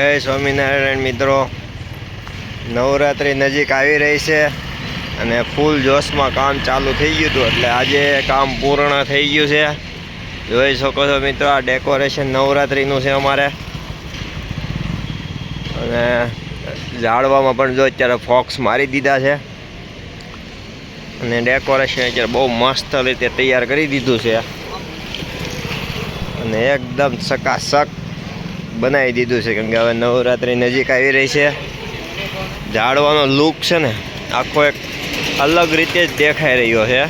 જય સ્વામિનારાયણ મિત્રો. નવરાત્રિ નજીક આવી રહી છે અને ફૂલ જોશમાં કામ ચાલુ થઈ ગયું હતું એટલે આજે કામ પૂર્ણ થઈ ગયું છે. જોઈ શકો છો મિત્રો, આ ડેકોરેશન નવરાત્રિનું છે અમારે. અને ઝાડવામાં પણ જો અત્યારે ફોક્સ મારી દીધા છે. અને ડેકોરેશન અત્યારે બહુ મસ્ત રીતે તૈયાર કરી દીધું છે. અને એકદમ સકાસક બનાવી દીધું છે કેમ કે હવે નવરાત્રિ નજીક આવી રહી છે. ઝાડવાનો લુક છે ને, આખો એક અલગ રીતે જ દેખાઈ રહ્યો છે.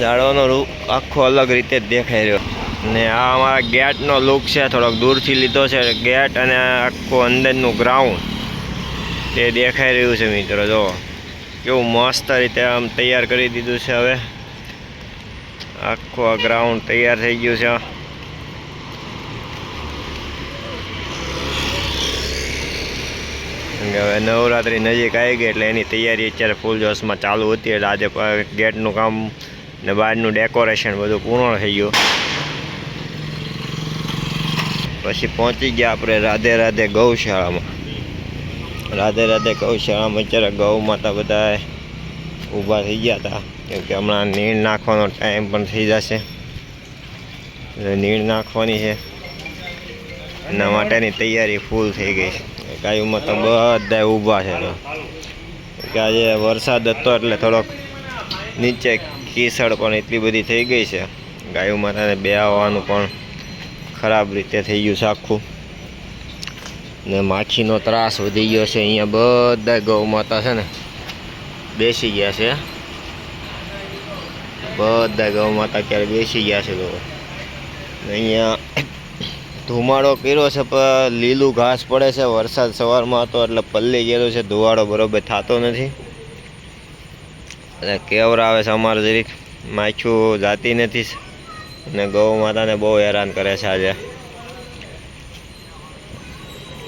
ઝાડવાનો લુક આખો અલગ રીતે જ દેખાઈ રહ્યો. ને આ અમારા ગેટનો લુક છે, થોડોક દૂરથી લીધો છે, ગેટ અને આખું અંદરનું ગ્રાઉન્ડ તે દેખાઈ રહ્યું છે મિત્રો, જો. કેવું મસ્ત રીતે આમ તૈયાર કરી દીધું છે હવે. આખું આ ગ્રાઉન્ડ તૈયાર થઈ ગયું છે. હવે નવરાત્રિ નજીક આવી ગઈ એટલે એની તૈયારી અત્યારે ફૂલ જોશમાં ચાલુ હતી. એટલે આજે ગેટનું કામ ને બહારનું ડેકોરેશન બધું પૂર્ણ થઈ ગયું. પછી પહોંચી ગયા આપણે રાધે રાધે ગૌશાળામાં. રાધે રાધે ગૌશાળામાં અત્યારે ગૌ માતા બધા ઊભા થઈ ગયા હતા. કેમકે હમણાં નીણ નાખવાનો ટાઈમ પણ થઈ જશે. નીણ નાખવાની છે. એના માટેની તૈયારી ફૂલ થઈ ગઈ છે. ગાયોમાં તો બધા ઊભા છે કે આજે વરસાદ હતો એટલે થોડોક નીચે કીસળ પણ એટલી બધી થઈ ગઈ છે. ગાયો માતાને બે આવવાનું પણ ખરાબ રીતે થઈ ગયું છે આખું. ને માછીનો ત્રાસ વધી ગયો છે. અહીંયા બધા ગૌ માતા છે ને બેસી ગયા છે. બધા ગૌ માતા ક્યારે બેસી ગયા છે લોકો અહીંયા ધુમાડો કર્યો છે, પણ લીલું ઘાસ પડે છે. વરસાદ સવારમાં હતો એટલે પલ્લી ગયેલો છે. ધુવાડો બરોબર થતો નથી. એટલે કેવરા આવે છે અમારે જરીક. માછું જાતી નથી. અને ગૌ માતાને બહુ હેરાન કરે છે આજે.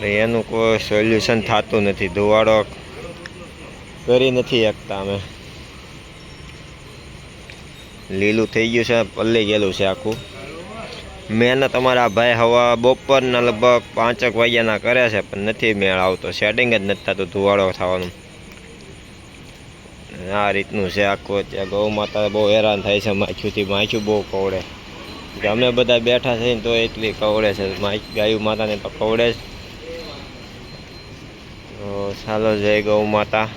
એનું કોઈ સોલ્યુશન થતું નથી. ધુવાડો કરી નથી શકતા અમે. લીલું થઈ ગયું છે, પલ્લી ગયેલું છે આખું. મહેનત અમારા ભાઈ હવા બપોરના લગભગ પાંચેક વાગ્યાના કરે છે, પણ નથી મેળ આવતો. સેટિંગ જ નથી થતું, ધુવાડો થવાનું. આ રીતનું છે આખું ત્યાં ગૌ માતા બહુ હેરાન થાય છે, માછુંથી માછું બહુ કવડે. અમે બધા બેઠા થઈને તો એટલી કવડે છે. ગાયું માતાને તો કવડે જ. ચાલો, જય ગૌ માતા.